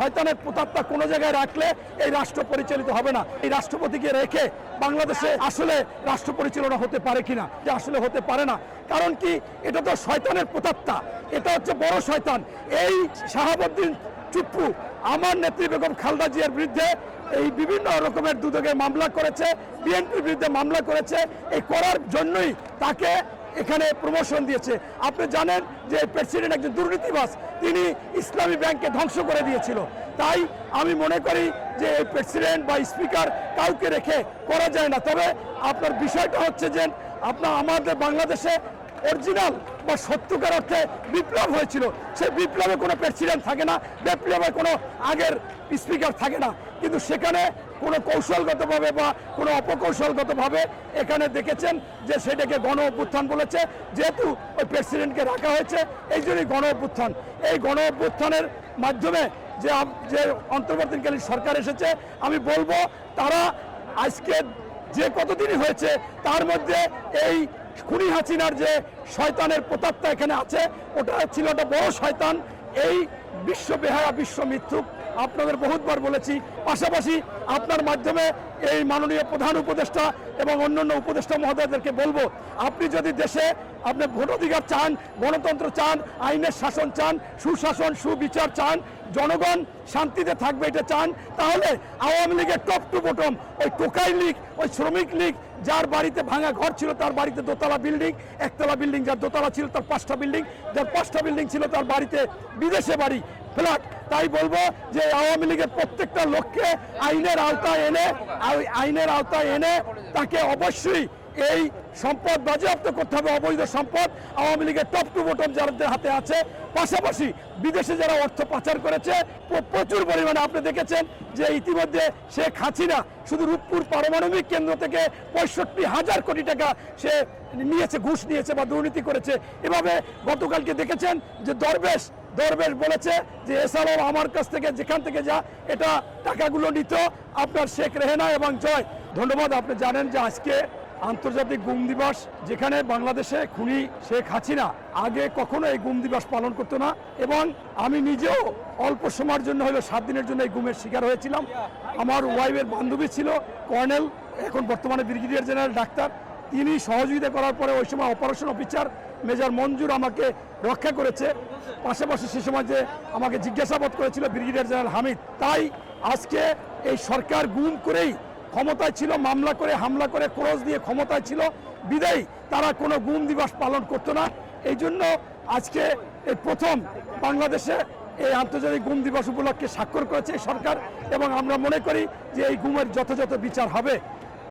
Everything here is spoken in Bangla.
শয়তানের প্রতাপটা কোনো জায়গায় রাখলে এই রাষ্ট্র পরিচালিত হবে না। এই রাষ্ট্রপতিকে রেখে বাংলাদেশে আসলে রাষ্ট্র পরিচালনা হতে পারে কিনা, যে আসলে হতে পারে না। কারণ কি? এটা তো শয়তানের প্রতাপটা। এটা হচ্ছে বড় শয়তান। এই শাহাবুদ্দিন চুপ্পু, আমার নেত্রী বেগম খালদা জিয়ার বিরুদ্ধে এই বিভিন্ন রকমের দুদকে মামলা করেছে, বিএনপির বিরুদ্ধে মামলা করেছে। এই করার জন্যই তাকে এখানে প্রমোশন দিয়েছে। আপনি জানেন যে প্রেসিডেন্ট একজন দুর্নীতিবাস তিনি ইসলামী ব্যাংককে ধ্বংস করে দিয়েছিল। তাই আমি মনে করি যে এই প্রেসিডেন্ট বা স্পিকার কাউকে রেখে করা যায় না। তবে আপনার বিষয়টা হচ্ছে যে আপনার আমাদের বাংলাদেশে অরিজিনাল বা সত্যকার অর্থে বিপ্লব হয়েছিল। সেই বিপ্লবে কোনো প্রেসিডেন্ট থাকে না, বিপ্লবে কোনো আগের স্পিকার থাকে না। কিন্তু সেখানে কোনো কৌশলগতভাবে বা কোনো অপকৌশলগতভাবে এখানে দেখেছেন যে সেটাকে গণ অভ্যুত্থান বলেছে, যেহেতু ওই প্রেসিডেন্টকে রাখা হয়েছে, এই জন্যই গণ অভ্যুত্থান। এই গণ অভ্যুত্থানের মাধ্যমে যে যে অন্তর্বর্তীকালীন সরকার এসেছে, আমি বলব তারা আজকে যে কতদিনই হয়েছে, তার মধ্যে এই খুনি হাসিনার যে শয়তানের প্রতাপটা এখানে আছে, ওটা ছিল একটা বড় শয়তান। এই বিশ্ব বেহায়া, বিশ্ব মিথ্যুক আপনাদের বহুতবার বলেছি, পাশাপাশি আপনার মাধ্যমে এই মাননীয় প্রধান উপদেষ্টা এবং অন্যান্য উপদেষ্টা মহোদয়দেরকে বলব, আপনি যদি দেশে আপনি ভোটাধিকার চান, গণতন্ত্র চান, আইনের শাসন চান, সুশাসন, সুবিচার চান, জনগণ শান্তিতে থাকবে এটা চান, তাহলে আওয়ামী লীগের টপ টু বটম ওই টোকাই লীগ, ওই শ্রমিক লীগ, যার বাড়িতে ভাঙা ঘর ছিল তার বাড়িতে দোতলা বিল্ডিং, একতলা বিল্ডিং, যার দোতলা ছিল তার পাঁচটা বিল্ডিং, যার পাঁচটা বিল্ডিং ছিল তার বাড়িতে বিদেশে বাড়ি, ফ্ল্যাট তাই বলব যে আওয়ামী লীগের প্রত্যেকটা লোককে আইনের আওতায় এনে, আই- আইনের আওতায় এনে তাকে অবশ্যই এই সম্পদ, বাজেয়াপ্ত করতে হবে, অবৈধ সম্পদ। আওয়ামী লীগের টপ টু বটম যাদের হাতে আছে, পাশাপাশি বিদেশে যারা অর্থ পাচার করেছে প্রচুর পরিমাণে আপনি দেখেছেন যে ইতিমধ্যে শেখ হাসিনা শুধু রূপপুর পারমাণবিক কেন্দ্র থেকে পঁয়ষট্টি হাজার কোটি টাকা সে নিয়েছে, ঘুষ নিয়েছে বা দুর্নীতি করেছে। এভাবে গতকালকে দেখেছেন যে দরবেশ দরবেশ বলেছে যে এছাড়াও আমার কাছ থেকে, যেখান থেকে যা, এটা টাকাগুলো নিত। আপনার শেখ রেহেনা এবং জয়, ধন্যবাদ। আপনি জানেন যে, আজকে আন্তর্জাতিক গুম দিবস, যেখানে বাংলাদেশে খুনি শেখ হাসিনা আগে কখনো এই গুম দিবস পালন করতো না এবং আমি নিজেও অল্প সময়ের জন্য হলো সাত দিনের জন্য এই গুমের শিকার হয়েছিলাম। আমার ওয়াইফের বান্ধবী ছিল কর্নেল, এখন বর্তমানে ব্রিগেডিয়ার জেনারেল ডাক্তার। তিনি সহযোগিতা করার পরে ওই সময় অপারেশন অফিসার মেজর মঞ্জুর আমাকে রক্ষা করেছে। পাশাপাশি সে সময় যে আমাকে জিজ্ঞাসাবাদ করেছিল ব্রিগেডিয়ার জেনারেল হামিদ, তাই আজকে এই সরকার গুম করেই ক্ষমতায় ছিল, মামলা করে হামলা করে ক্রস দিয়ে ক্ষমতায় ছিল, বিদায়ী তারা কোনো গুম দিবস পালন করতো না। এই জন্য আজকে এই প্রথম বাংলাদেশে এই আন্তর্জাতিক গুম দিবস উপলক্ষে স্বাক্ষর করেছে সরকার এবং আমরা মনে করি যে এই গুমের যথাযথ বিচার হবে।